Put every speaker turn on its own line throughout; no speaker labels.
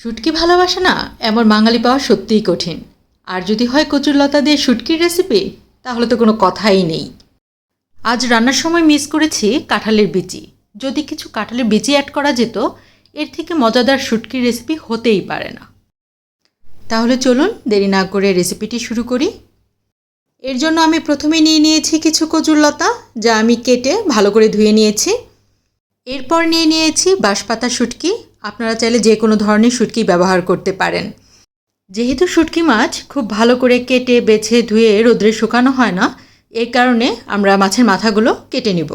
শুটকি ভালোবাসে না, এমন বাঙালি পাওয়া সত্যিই কঠিন। আর যদি হয় কচুর লতা দিয়ে শুটকির রেসিপি তাহলে তো কোনো কথাই নেই। আজ রান্নার সময় মিস করেছি কাঁঠালের বিচি। যদি কিছু কাঁঠালের বিচি অ্যাড করা যেত, এর থেকে মজাদার শুটকির রেসিপি হতেই পারে না। তাহলে চলুন দেরি না করে রেসিপিটি শুরু করি। এর জন্য আমি প্রথমে নিয়ে নিয়েছি কিছু কচুর লতা যা আমি কেটে ভালো করে ধুয়ে নিয়েছি। এরপর নিয়ে নিয়েছি বাঁশপাতা শুটকি আপনারা চাইলে যে কোনো ধরনের শুটকি ব্যবহার করতে পারেন। যেহেতু শুটকি মাছ খুব ভালো করে কেটে, বেছে, ধুয়ে রোদ্রে শুকানো হয় না এই কারণে আমরা মাছের মাথাগুলো কেটে নিব।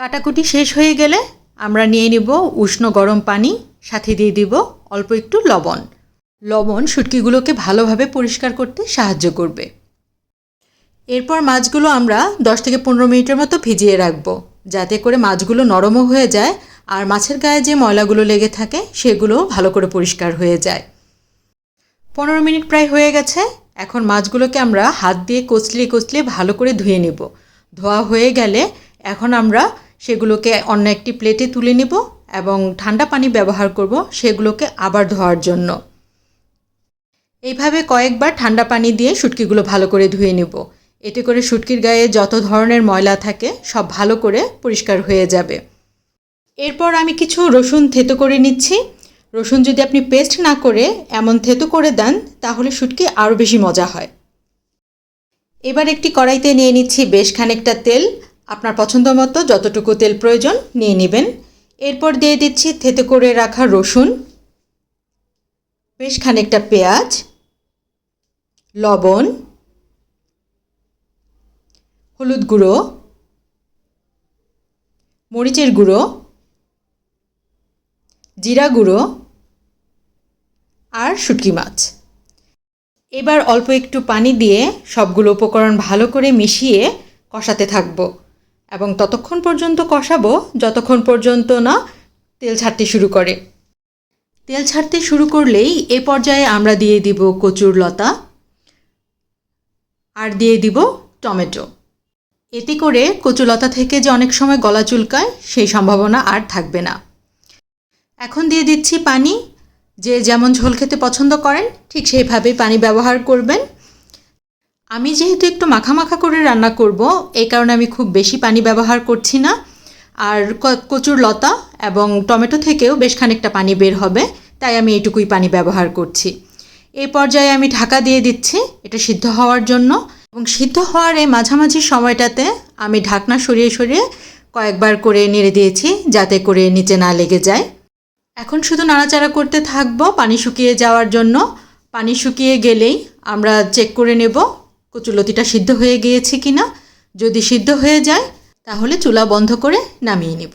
কাটাকুটি শেষ হয়ে গেলে আমরা নিয়ে নিব উষ্ণ গরম পানি, সাথে দিয়ে দিব অল্প একটু লবণ। লবণ শুটকিগুলোকে ভালোভাবে পরিষ্কার করতে সাহায্য করবে। এরপর মাছগুলো আমরা দশ থেকে পনেরো মিনিটের মতো ভিজিয়ে রাখব, যাতে করে মাছগুলো নরমও হয়ে যায় আর মাছের গায়ে যে ময়লাগুলো লেগে থাকে, সেগুলো ভালো করে পরিষ্কার হয়ে যায়। পনেরো মিনিট প্রায় হয়ে গেছে। এখন মাছগুলোকে আমরা হাত দিয়ে কচলিয়ে কচলিয়ে ভালো করে ধুয়ে নেব। ধোয়া হয়ে গেলে এখন আমরা সেগুলোকে অন্য একটি প্লেটে তুলে নেব এবং ঠান্ডা পানি ব্যবহার করব সেগুলোকে আবার ধোয়ার জন্য। এইভাবে কয়েকবার ঠান্ডা পানি দিয়ে শুটকিগুলো ভালো করে ধুয়ে নেব। এতে করে শুটকির গায়ে যত ধরনের ময়লা থাকে, সব ভালো করে পরিষ্কার হয়ে যাবে। এরপর আমি কিছু রসুন থেতো করে নিচ্ছি। রসুন যদি আপনি পেস্ট না করে এমন থেতো করে দেন, তাহলে শুটকি আরও বেশি মজা হয়। এবার একটি কড়াইতে নিয়ে নিচ্ছি বেশ খানিকটা তেল। আপনার পছন্দ মতো যতটুকু তেল প্রয়োজন নিয়ে নেবেন। এরপর দিয়ে দিচ্ছি থেতো করে রাখা রসুন, বেশ খানিকটা পেঁয়াজ, লবণ, হলুদ গুঁড়ো, মরিচের গুঁড়ো জিরা গুঁড়ো আর শুটকি মাছ। এবার অল্প একটু পানি দিয়ে সবগুলো উপকরণ ভালো করে মিশিয়ে কষাতে থাকব এবং ততক্ষণ পর্যন্ত কষাবো, যতক্ষণ পর্যন্ত না তেল ছাড়তে শুরু করে। তেল ছাড়তে শুরু করলেই এ পর্যায়ে আমরা দিয়ে দিব কচুর লতা আর দিয়ে দিব টমেটো। এতে করে কচুলতা থেকে যে অনেক সময় গলা চুলকায়, সেই সম্ভাবনা আর থাকবে না। এখন দিয়ে দিচ্ছি পানি। যে যেমন ঝোল খেতে পছন্দ করেন, ঠিক সেইভাবেই পানি ব্যবহার করবেন। আমি যেহেতু একটু মাখা মাখা করে রান্না করব, এই কারণে আমি খুব বেশি পানি ব্যবহার করছি না। আর কচুর লতা এবং টমেটো থেকেও বেশ খানিকটা পানি বের হবে, তাই আমি এটুকুই পানি ব্যবহার করছি। এই পর্যায়ে আমি ঢাকা দিয়ে দিচ্ছি, এটা সিদ্ধ হওয়ার জন্য। এবং সিদ্ধ হওয়ার এই মাঝামাঝি সময়টাতে আমি ঢাকনা সরিয়ে সরিয়ে কয়েকবার করে নেড়ে দিয়েছি, যাতে করে নিচে না লেগে যায়। এখন শুধু নাড়াচাড়া করতে থাকব, পানি শুকিয়ে যাওয়ার জন্য। পানি শুকিয়ে গেলেই আমরা চেক করে নেব কচুলতিটা সিদ্ধ হয়ে গিয়েছে কিনা। যদি সিদ্ধ হয়ে যায়, তাহলে চুলা বন্ধ করে নামিয়ে নেব।